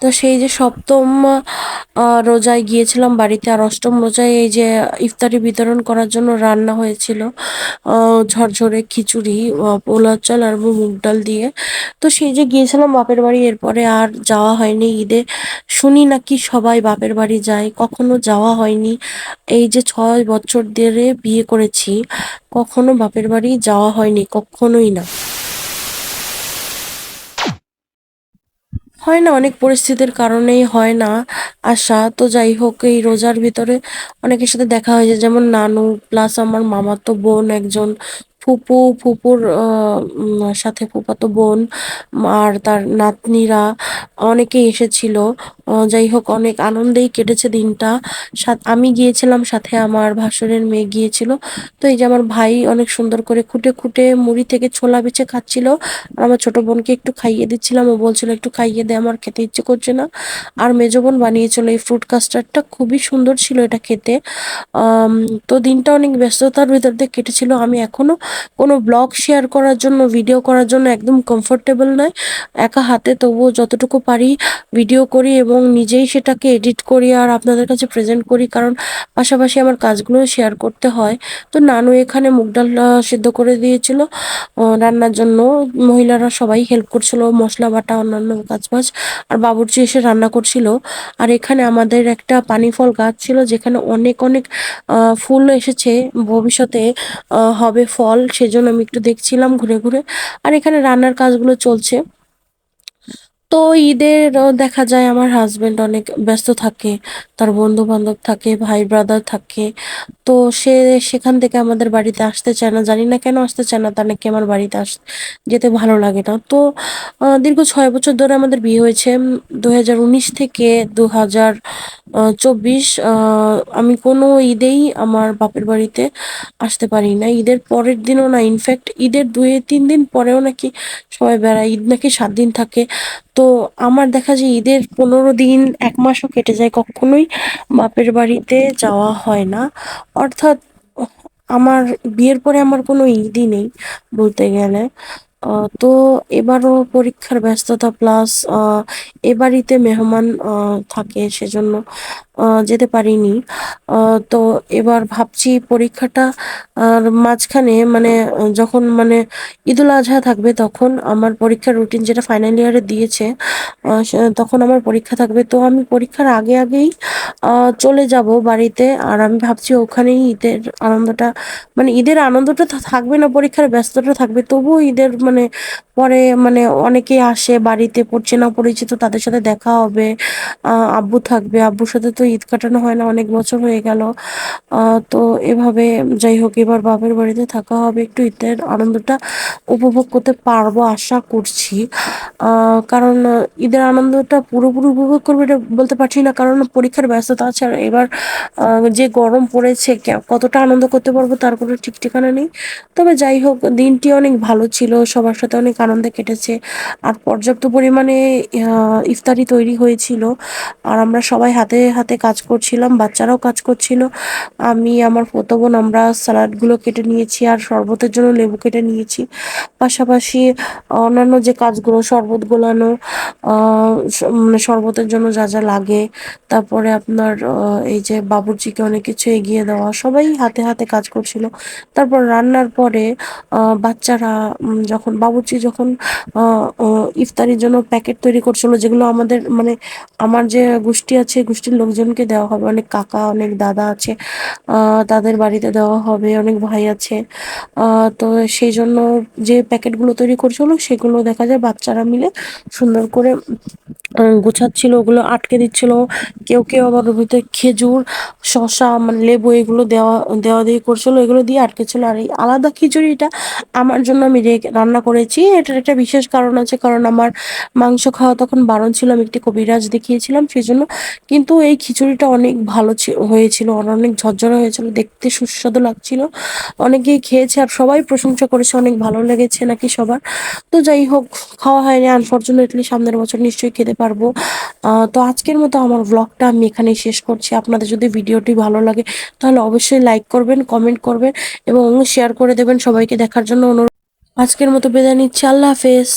তো সেই যে সপ্তম রোজায় গিয়েছিলাম বাড়িতে আর অষ্টম রোজায় এই যে ইফতারি বিতরণ করার জন্য রান্না হয়েছিল ঝরঝরে খিচুড়ি পোলাও চাল আর মুগ ডাল দিয়ে। তো সেই যে গিয়েছিলাম বাপের বাড়ি, এরপরে আর যাওয়া হয়নি ঈদে। শুনি নাকি সবাই বাপের বাড়ি যায়, কখনো যাওয়া হয়নি। এই যে ছয় বছর ধরে বিয়ে করেছি, কখনো বাপের বাড়ি যাওয়া হয়নি, কখনোই না। হয় না, অনেক পরিস্থিতির কারণেই হয় না আসা তো যাই হোক, এই রোজার ভিতরে অনেকের সাথে দেখা হয়েছে, যেমন নানু প্লাস আমার মামাতো বোন একজন ফুপু, ফুপুর সাথে ফুপাতো বোন, আর তার নাতনিরা অনেকেই এসেছিল। যাই হোক, অনেক আনন্দেই কেটেছে দিনটা। আমি গিয়েছিলাম, সাথে আমার ভাসুরের মেয়ে গিয়েছিল। তো এই যে আমার ভাই অনেক সুন্দর করে খুঁটে খুঁটে মুড়ি থেকে ছোলা বেছে খাচ্ছিল। আমার ছোট বোনকে একটু খাইয়ে দিচ্ছিলাম। ও বলছিল, একটু খাইয়ে দে, আমার খেতে ইচ্ছে করছে না। আর মেজো বোন বানিয়েছিল এই ফ্রুট কাস্টার্ডটা খুবই সুন্দর ছিল এটা খেতে। তো দিনটা অনেক ব্যস্ততার ভিতর দিয়ে কেটেছিল। আমি এখনও কোনো ব্লগ শেয়ার করার জন্য ভিডিও করার জন্য একদম কমফোর্টেবল নয়। একা হাতে তবুও যতটুকু পারি ভিডিও করি এবং নিজেই সেটাকে এডিট করি আর আপনাদের কাছে প্রেজেন্ট করি, কারণ পাশাপাশি আমার কাজগুলো শেয়ার করতে হয়। তো নানু এখানে মুগ ডাল সিদ্ধ করে দিয়েছিল। রান্নার জন্য মহিলারা সবাই হেল্প করছিল, মশলা বাটা, অন্যান্য কাজ বাজ আর বাবুর্চি এসে রান্না করছিল। আর এখানে আমাদের একটা পানি ফল গাছ ছিল, যেখানে অনেক অনেক ফুল এসেছে। ভবিষ্যতে হবে ফল, সেজন্য আমি একটু দেখছিলাম ঘুরে ঘুরে। আর এখানে রান্নার কাজগুলো চলছে। তো ঈদের দেখা যায় আমার হাজবেন্ড অনেক ব্যস্ত থাকে, তার বন্ধু বান্ধব থাকে, ভাই ব্রাদার থাকে। তো সে সেখান থেকে আমাদের বাড়িতে আসতে চায় না, জানি না কেন আসতে চায় না, তার নাকি আমার বাড়িতে আস, যেতে ভালো লাগে না। তো দীর্ঘ ছয় বছর ধরে আমাদের বিয়ে হয়েছে। দু হাজার উনিশ থেকে দু চব্বিশ আমি কোনো ঈদেই আমার বাপের বাড়িতে আসতে পারি না। ঈদের পরের দিনও না ইনফ্যাক্ট ঈদের দুই তিন দিন পরেও নাকি সবাই বেড়ায়। ঈদ নাকি সাত দিন থাকে। তো আমার দেখা যায় ঈদের পনেরো দিন, এক মাসও কেটে যায়। কখনোই বাপের বাড়িতে যাওয়া হয় না। অর্থাৎ আমার বিয়ের পরে আমার কোনো ঈদই নেই বলতে গেলে। তো এবারও পরীক্ষার ব্যস্ততা, প্লাস এ বাড়িতে মেহমান থাকে সেজন্য যেতে পারিনি। তো এবার ভাবছি পরীক্ষাটা, আর মাঝখানে মানে যখন মানে ঈদুল আজহা থাকবে তখন আমার পরীক্ষার রুটিন যেটা ফাইনাল ইয়ারে দিয়েছে তখন আমার পরীক্ষা থাকবে। তো আমি পরীক্ষার আগে আগেই চলে যাব বাড়িতে, আর আমি ভাবছি ওখানেই ঈদের আনন্দটা মানে ঈদের আনন্দটা থাকবে না, পরীক্ষার ব্যস্ততা থাকবে। তবুও ঈদের মানে পরে মানে অনেকেই আসে বাড়িতে, পড়ছে না পরিচিত তাদের সাথে দেখা হবে আব্বু থাকবে, আব্বুর সাথে তো ঈদ কাটানো হয় না, অনেক বছর হয়ে গেল। তো এভাবে যাই হোক, এবার বাপের বাড়িতে থাকা হবে, একটু ঈদের আনন্দটা উপভোগ করতে পারব আশা করছি। কারণ ঈদের আনন্দটা পুরোপুরি উপভোগ করব এটা বলতে পারছি না, কারণ পরীক্ষার ব্যস্ততা আছে আর এবার যে গরম পড়েছে কতটা আনন্দ করতে পারব তার কোনো ঠিক ঠিকানা নেই। তবে যাই হোক, দিনটি অনেক ভালো ছিল, সবার সাথে অনেক আনন্দে কেটেছে। আর পর্যাপ্ত পরিমাণে ইফতারি তৈরি হয়েছিল। আর আমরা সবাই হাতে হাতে কাজ করছিলাম, বাচ্চারাও কাজ করছিল। আমি, আমার ফতো বোন, আমরা স্যালাডগুলো কেটে নিয়েছি আর শরবতের জন্য লেবু কেটে নিয়েছি। পাশাপাশি অন্যান্য যে কাজগুলো, শরবত গোলানো মানে শরবতের জন্য যা যা লাগে। তারপরে আপনার এই যে বাবুর্চিকে অনেক কিছু এগিয়ে দেওয়া, সবাই হাতে হাতে কাজ করছিল। তারপর রান্নার পরে বাচ্চারা যখন, বাবুর্চি যখন ইফতারির জন্য প্যাকেট তৈরি করছিল, যেগুলো আমাদের মানে আমার যে গোষ্ঠী আছে, গোষ্ঠীর লোকজনকে দেওয়া হবে। অনেক কাকা, অনেক দাদা আছে তাদের বাড়িতে দেওয়া হবে, অনেক ভাই আছে। তো সেই জন্য যে প্যাকেটগুলো তৈরি করছিল সেগুলো দেখা যায় বাচ্চারা মিলে সুন্দর করে গুছাচ্ছিল, ওগুলো আটকে দিচ্ছিল। কেউ কেউ আবার ওর খেজুর, শসা মানে লেবু এগুলো দেওয়া দেওয়া দিয়ে করছিল, এগুলো দিয়ে আটকেছিল। আর এই আলাদা খিচুড়িটা আমার জন্য আমি রান্না করেছি। এটার একটা বিশেষ কারণ আছে, কারণ আমার মাংস খাওয়া তখন বারণ ছিল। আমি একটি কবিরাজ দেখিয়েছিলাম সেই জন্য। কিন্তু এই খিচুড়িটা অনেক ভালো হয়েছিল অনেক ঝরঝরে হয়েছিল, দেখতে সুস্বাদু লাগছিল। অনেকেই খেয়েছে আর সবাই প্রশংসা করেছে, অনেক ভালো লেগেছে নাকি সবার। তো যাই হোক, খাওয়া হয়নি। আনফরচুনেটলি সামনের বছর নিশ্চয়ই খেতে পারব। তো আজকের মতো আমার ব্লগটা আমি এখানেই শেষ করছি। আপনাদের যদি ভিডিওটি ভালো লাগে, তাহলে অবশ্যই লাইক করবেন কমেন্ট করবেন এবং শেয়ার করে দেবেন। সবাইকে দেখার জন্য অনুরোধ। আজকের মতো বিদায় নিচ্ছি। আল্লাহ হাফেজ।